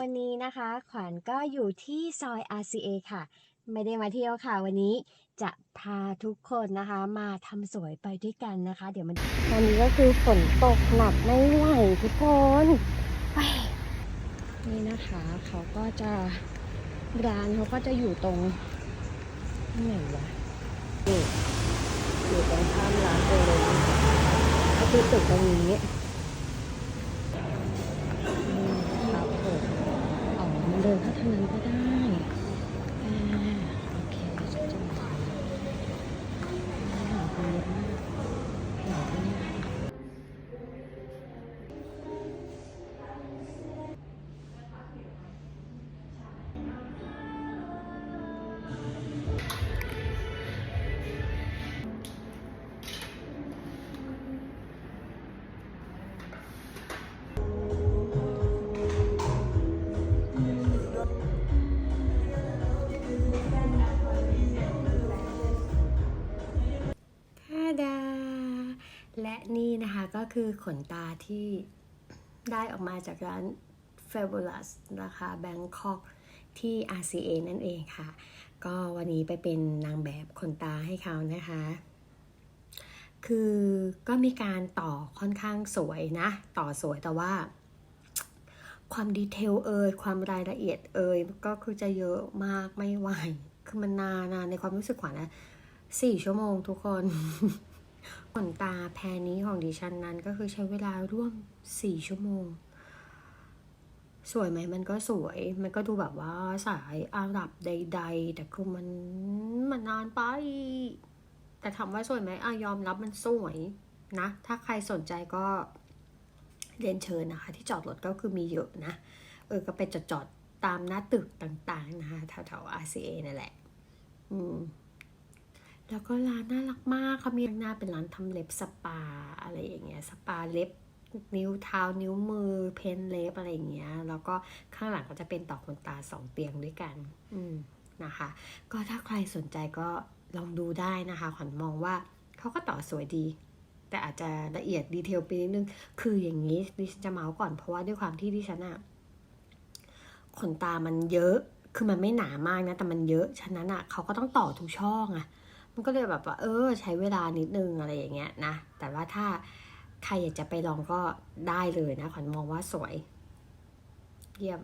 วันนี้นะคะขวัญก็อยู่ที่ซอย RCA ค่ะ ไม่ได้มาเที่ยวค่ะ วันนี้จะพาทุกคนนะคะ มาทำสวยไปด้วยกันนะคะ เดี๋ยวมันตอนนี้ก็คือฝนตกหนักไม่ไหวทุกคนไปนี่นะคะเขาก็จะร้านเขาก็จะอยู่ตรงไหนวะอยู่ตรงข้ามร้านเลยก็คือตึกตรงนี้ เดินเท่าทางนั้นก็ได้ และนี่นะคะก็คือขนตาที่ได้ออกมาจากร้าน Fabulous นะคะ Bangkok ที่ RCA นั่นเองค่ะ ก็วันนี้ไปเป็นนางแบบขนตาให้เขานะคะ คือก็มีการต่อค่อนข้างสวยนะ ต่อสวยแต่ว่า ความดีเทลเอ่ยความรายละเอียดเอ่ยก็คือจะเยอะมากไม่ไหว คือมันนานนในความรู้สึกขวัญนะสี่ชั่วโมงทุกคน ขนตาแพรนี้ของดิฉันนั้นก็คือใช้เวลาร่วมสี่ชั่วโมง สวยไหมมันก็สวย มันก็ดูแบบว่าสายอาหรับใด ๆ แต่คือมันมันนานไป แต่ถามว่าสวยไหมอายอมรับมันสวยนะ ถ้าใครสนใจก็เรียนเชิญนะคะ ที่จอดรถก็คือมีเยอะนะ เออก็ไปจอดจอดตามหน้าตึกต่างๆนะคะแถวๆ RCA นั่นแหละ แล้วก็ร้านน่ารักมากเขามีหน้าเป็นร้านทำเล็บสปาอะไรอย่างเงี้ยสปาเล็บนิ้วเท้านิ้วมือ เพนเล็บอะไรอย่างเงี้ย แล้วก็ข้างหลังก็จะเป็นต่อขนตาสองเตียงด้วยกัน อืมนะคะ ก็ถ้าใครสนใจก็ลองดูได้นะคะขวัญมองว่าเขาก็ต่อสวยดี แต่อาจจะละเอียดดีเทลไปนิดนึง คืออย่างนี้ดิฉันจะเมาส์ก่อนเพราะว่าด้วยความที่ดิฉันอะขนตามันเยอะ คือมันไม่หนามากนะ แต่มันเยอะ ฉะนั้นอะเขาก็ต้องต่อทุกช่องอะ มันก็เลยแบบว่า เออ ใช้เวลานิดนึงอะไรอย่างเงี้ยนะ แต่ว่าถ้าใครอยากจะไปลองก็ได้เลยนะขวัญมองว่าสวย เยี่ยม